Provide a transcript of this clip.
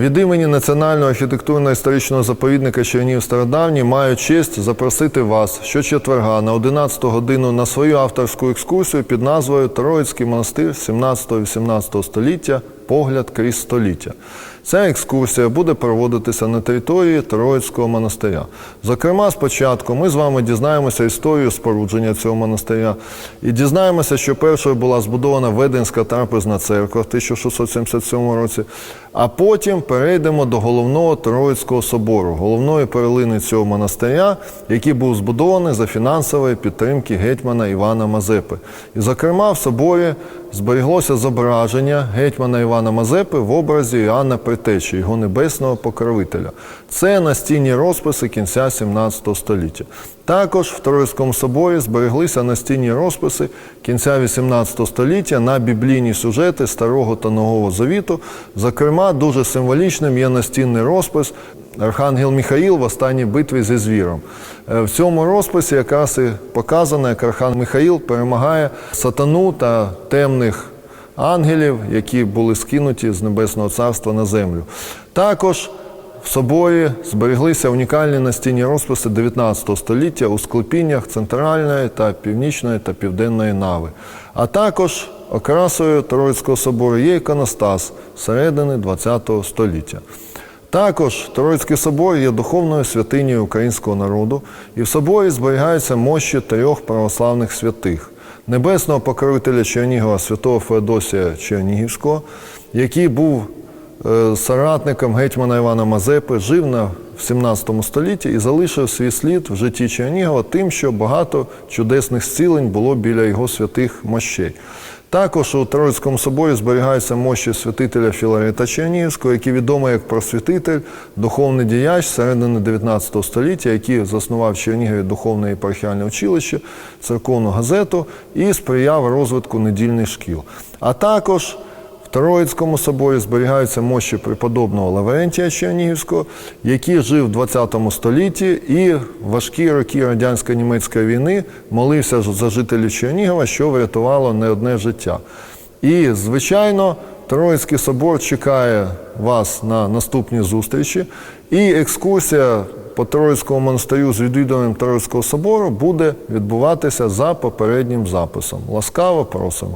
Від імені Національного архітектурно-історичного заповідника Чернігів Стародавні маю честь запросити вас щочетверга на 11 годину на свою авторську екскурсію під назвою Троїцький монастир 17-18 століття Погляд крізь століття. Ця екскурсія буде проводитися на території Троїцького монастиря. Зокрема, спочатку ми з вами дізнаємося історію спорудження цього монастиря і дізнаємося, що першою була збудована Веденська трапезна церква в 1677 році, а потім перейдемо до головного Троїцького собору, головної перлини цього монастиря, який був збудований за фінансової підтримки гетьмана Івана Мазепи. І, зокрема, в соборі зберіглося зображення гетьмана Івана Мазепи в образі Іоанна Притечі, його небесного покровителя. Це настінні розписи кінця 17 століття. Також в Троїцькому соборі збереглися настінні розписи кінця 18 століття на біблійні сюжети Старого та Нового Завіту. Зокрема, дуже символічним є настінний розпис Архангел Михаїл в останній битві зі звіром. Е, В цьому розписі якраз і показано, як Архангел Михаїл перемагає сатану та темних ангелів, які були скинуті з Небесного Царства на землю. Також в соборі збереглися унікальні настінні розписи 19 століття у склепіннях центральної та північної та південної нави. А також окрасою Троїцького собору є іконостас середини ХХ століття. Також Троїцький собор є духовною святинею українського народу, і в соборі зберігаються мощі трьох православних святих небесного покровителя Чернігова святого Феодосія Чернігівського, який був соратником гетьмана Івана Мазепи, жив на в 17 столітті і залишив свій слід в житті Чернігова тим, що багато чудесних зцілень було біля його святих мощей. Також у Троїцькому соборі зберігаються мощі святителя Філарета Чернігівського, який відомий як просвітитель, духовний діяч середини 19 століття, який заснував в Чернігові духовне єпархіальне училище, церковну газету і сприяв розвитку недільних шкіл. А також Троїцькому соборі зберігаються мощі преподобного Лаврентія Чернігівського, який жив в 20 столітті і в важкі роки радянсько-німецької війни молився за жителів Чернігова, що врятувало не одне життя. І, звичайно, Троїцький собор чекає вас на наступні зустрічі, і екскурсія по Троїцькому монастирю з відвідуванням Троїцького собору буде відбуватися за попереднім записом. Ласкаво просимо.